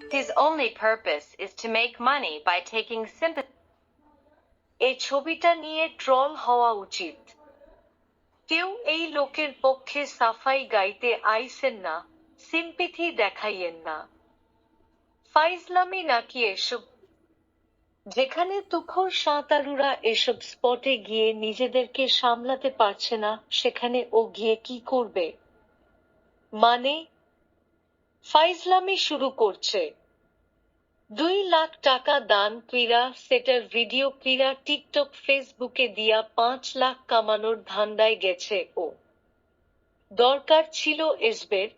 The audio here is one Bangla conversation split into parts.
His only purpose is to make money by taking sympathy. এই ছবিটা নিয়ে ট্রল হওয়া উচিত কেউ এই লোকের পক্ষে সাফাই গাইতে আইসেন না সিম্পিথি দেখাইয়েন না। ফাইজলামি নাকি এসব? যেখানে তুখোর সাঁতারুরা এসব স্পটে গিয়ে নিজেদেরকে সামলাতে পারছে না, সেখানে ও গিয়ে কি করবে? মানে ফাইজলামি শুরু করছে। দুই লাখ টাকা দান ক্রীড়া, সেটার ভিডিও ক্রীড়া, টিকটক, ফেসবুকে দিয়া পাঁচ লাখ কামানোর ধান্দায় গেছে ও। দরকার ছিল এসবের।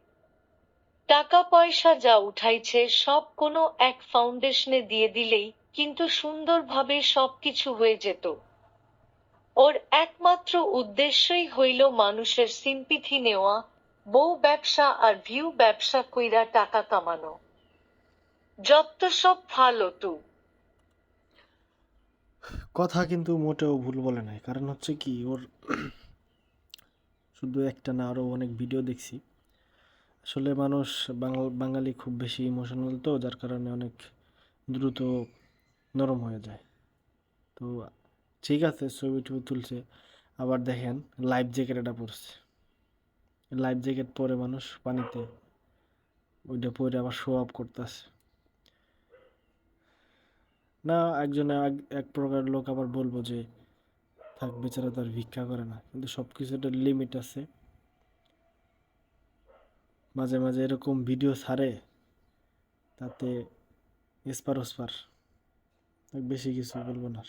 টাকা পয়সা যা উঠাইছে, সব কোনো এক ফাউন্ডেশনে দিয়ে দিলেই কিন্তু সুন্দরভাবে সবকিছু হয়ে যেত। ওর একমাত্র উদ্দেশ্যই হইল মানুষের সিম্পিথি নেওয়া বউ ব্যবসা আর ভিউ ব্যবসা কইরা টাকা কামানো। যত সব ফালতু কথা কিন্তু মোটেও ভুল বলে নাই, কারণ হচ্ছে কি, ওর শুধু একটা না আরও অনেক ভিডিও দেখছি। আসলে মানুষ বাঙাল খুব বেশি ইমোশনাল তো, যার কারণে অনেক দ্রুত নরম হয়ে যায়। তো ঠিক আছে ছবি টবি তুলছে, আবার দেখেন লাইভ জ্যাকেট এটা পরছে। লাইফ জ্যাকেট পরে মানুষ পানিতে, ওইটা পরে আবার শো আপ করতেছে। না, একজনে এক- প্রকার লোক আবার বলব যে, থাক, বেচারা তার ভিক্ষা করে না। কিন্তু সব কিছু একটা লিমিট আছে। মাঝে মাঝে এরকম ভিডিও ছাড়ে, তাতে এসপার ওসপার বেশি কিছু বলব না।